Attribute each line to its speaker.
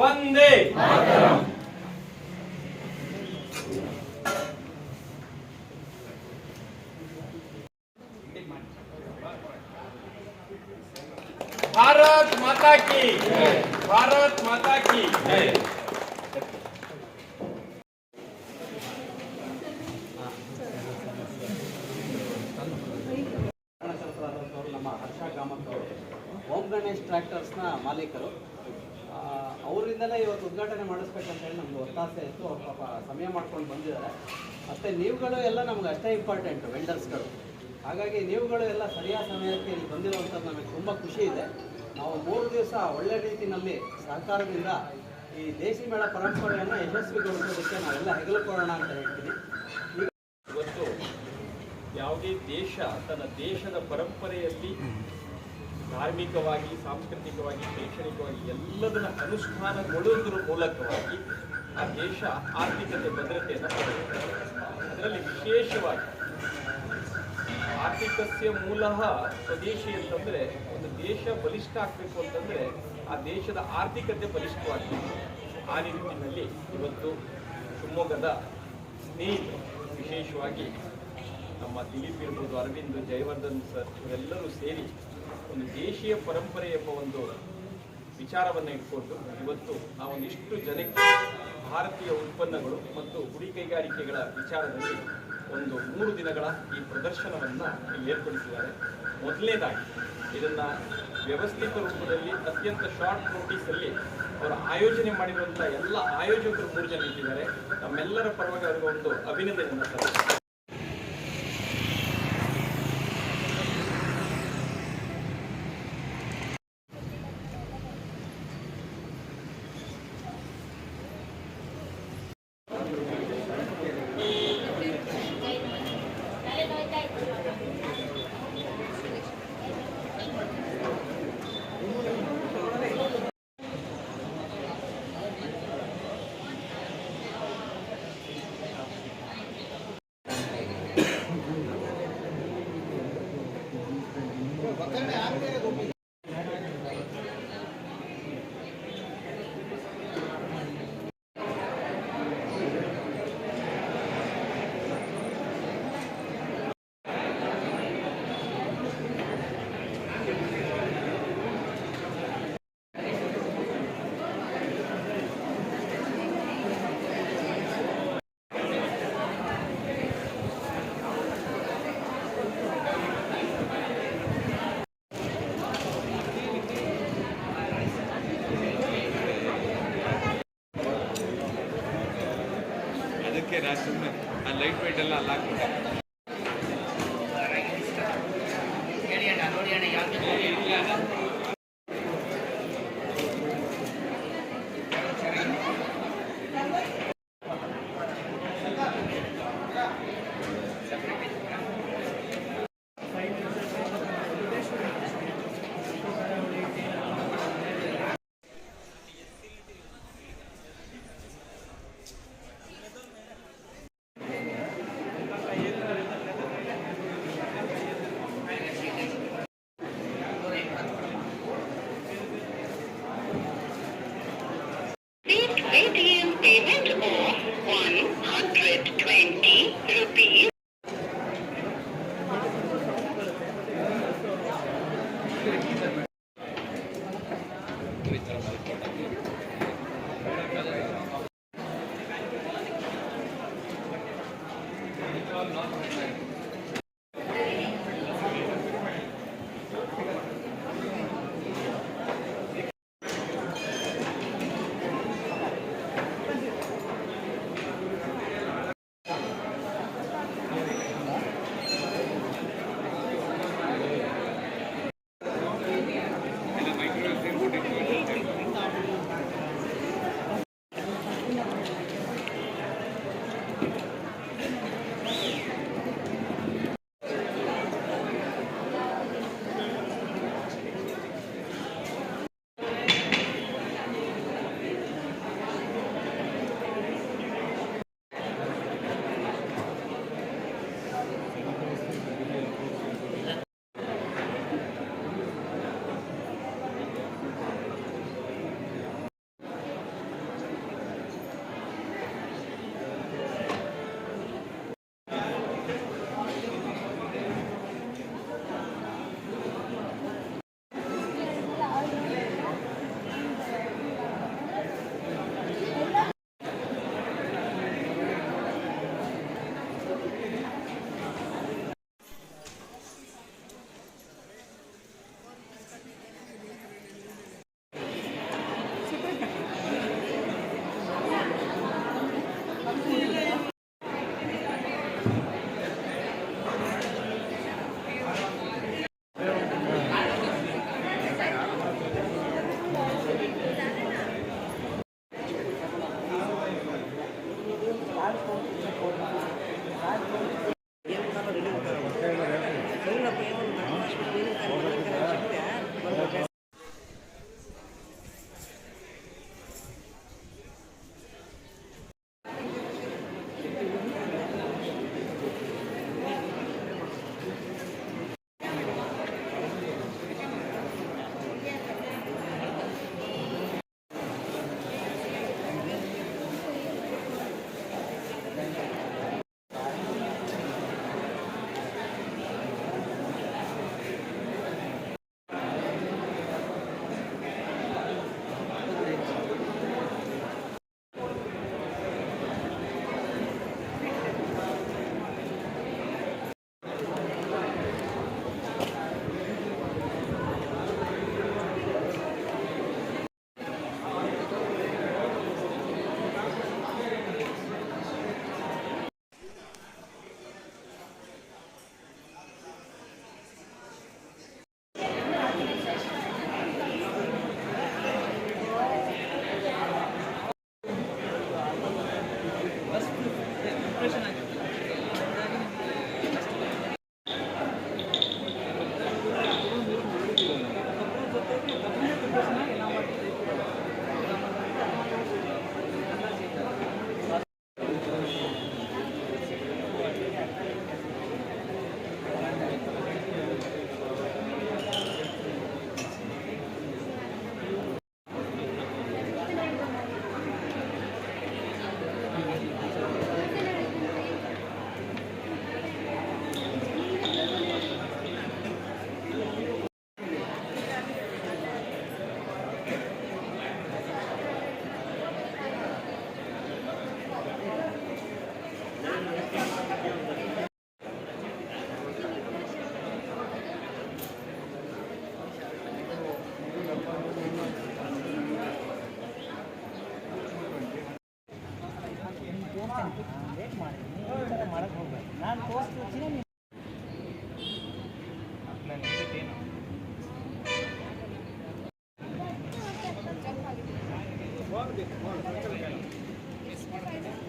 Speaker 1: ಒಂದೇ ಭಾರತ್ ಮಾತಾ ಕಿ ಭಾರತ್ ಮಾತಾ ಕಿ
Speaker 2: ಕಾರಣಕರ್ತರಾದಂಥವ್ರು ನಮ್ಮ ಹರ್ಷ ಕಾಮತ್ ಅವರು ಓಂ ಗಣೇಶ್ ಟ್ರ್ಯಾಕ್ಟರ್ಸ್ನ ಮಾಲೀಕರು ಹೇಳಿ ನಮ್ಗೆ ಒತ್ತಾಸೆ ಇತ್ತು. ಅವ್ರು ಪಾಪ ಸಮಯ ಮಾಡ್ಕೊಂಡು ಬಂದಿದ್ದಾರೆ. ಮತ್ತು ನೀವುಗಳು ಎಲ್ಲ ನಮ್ಗೆ ಅಷ್ಟೇ ಇಂಪಾರ್ಟೆಂಟ್ ವೆಂಡರ್ಸ್ಗಳು ಹಾಗಾಗಿ ನೀವುಗಳು ಎಲ್ಲ ಸರಿಯಾದ ಸಮಯಕ್ಕೆ ಇಲ್ಲಿ ಬಂದಿರುವಂಥದ್ದು ನಮಗೆ ತುಂಬ ಖುಷಿ ಇದೆ. ನಾವು ಮೂರು ದಿವಸ ಒಳ್ಳೆ ರೀತಿಯಲ್ಲಿ ಸಹಕಾರದಿಂದ ಈ ದೇಸಿ ಮೇಳ ಪರಂಪರೆಯನ್ನು ಯಶಸ್ವಿಗೊಳಿಸೋದಕ್ಕೆ ನಾವೆಲ್ಲ ಹೆಗಲುಕೊಳ್ಳೋಣ ಅಂತ ಹೇಳ್ತೀನಿ.
Speaker 1: ಇವತ್ತು ಯಾವುದೇ ದೇಶ ತನ್ನ ದೇಶದ ಪರಂಪರೆಯಲ್ಲಿ ಧಾರ್ಮಿಕವಾಗಿ, ಸಾಂಸ್ಕೃತಿಕವಾಗಿ, ಶೈಕ್ಷಣಿಕವಾಗಿ ಎಲ್ಲದನ್ನ ಅನುಷ್ಠಾನಗೊಳ್ಳುವುದರ ಮೂಲಕವಾಗಿ ಆ ದೇಶ ಆರ್ಥಿಕತೆ, ಭದ್ರತೆಯನ್ನು ಪಡೆಯುತ್ತೆ. ಅದರಲ್ಲಿ ವಿಶೇಷವಾಗಿ ಆರ್ಥಿಕಸ್ಯ ಮೂಲ ಸ್ವದೇಶಿ ಅಂತಂದ್ರೆ ಒಂದು ದೇಶ ಬಲಿಷ್ಠ ಆಗಬೇಕು ಅಂತಂದ್ರೆ ಆ ದೇಶದ ಆರ್ಥಿಕತೆ ಬಲಿಷ್ಠವಾಗಿ ಆ ನಿಟ್ಟಿನಲ್ಲಿ ಇವತ್ತು ಶಿವಮೊಗ್ಗದ ಸ್ನೇಹಿತರು ವಿಶೇಷವಾಗಿ ನಮ್ಮ ದಿಲೀಪ್ ಇರ್ಬೋದು, ಅರವಿಂದ್ ಜಯವರ್ಧನ್ ಸರ್, ಇವರೆಲ್ಲರೂ ಸೇರಿ ಒಂದು ದೇಶೀಯ ಪರಂಪರೆ ಎಂಬ ಒಂದು ವಿಚಾರವನ್ನು ಇಟ್ಕೊಂಡು ಇವತ್ತು ನಾವೊಂದಿಷ್ಟು ಜನಕ್ಕೆ ಭಾರತೀಯ ಉತ್ಪನ್ನಗಳು ಮತ್ತು ಗುಡಿ ಕೈಗಾರಿಕೆಗಳ ವಿಚಾರದಲ್ಲಿ ಒಂದು ಮೂರು ದಿನಗಳ ಈ ಪ್ರದರ್ಶನವನ್ನು ಇಲ್ಲಿ ಏರ್ಪಡಿಸಿದ್ದಾರೆ. ಮೊದಲನೇದಾಗಿ, ಇದನ್ನು ವ್ಯವಸ್ಥಿತ ರೂಪದಲ್ಲಿ ಅತ್ಯಂತ ಶಾರ್ಟ್ ನೋಟಿಸಲ್ಲಿ ಅವರು ಆಯೋಜನೆ ಮಾಡಿರುವಂಥ ಎಲ್ಲ ಆಯೋಜಕರು ಮೂರು ಜನ ಇಟ್ಟಿದ್ದಾರೆ. ನಮ್ಮೆಲ್ಲರ ಪರವಾಗಿ ಅವರಿಗೆ ಒಂದು ಅಭಿನಂದನೆಯನ್ನು ಸಲ್ಲಿಸ್ತೀನಿ.
Speaker 3: ¿Por qué me? Light white ಎಲ್ಲ ಅಲ್ಲಿ ಹಾಕ್ಬಿಟ್ಟೆ
Speaker 4: 全部。What's the impression ಮಾಡಿದ್ದೀನಿ
Speaker 5: ಈ ಥರ ಮಾಡಕ್ಕೆ ಹೋಗ್ಬೇಕು ನಾನು ತೋರಿಸ್ತೀನಿ Thank.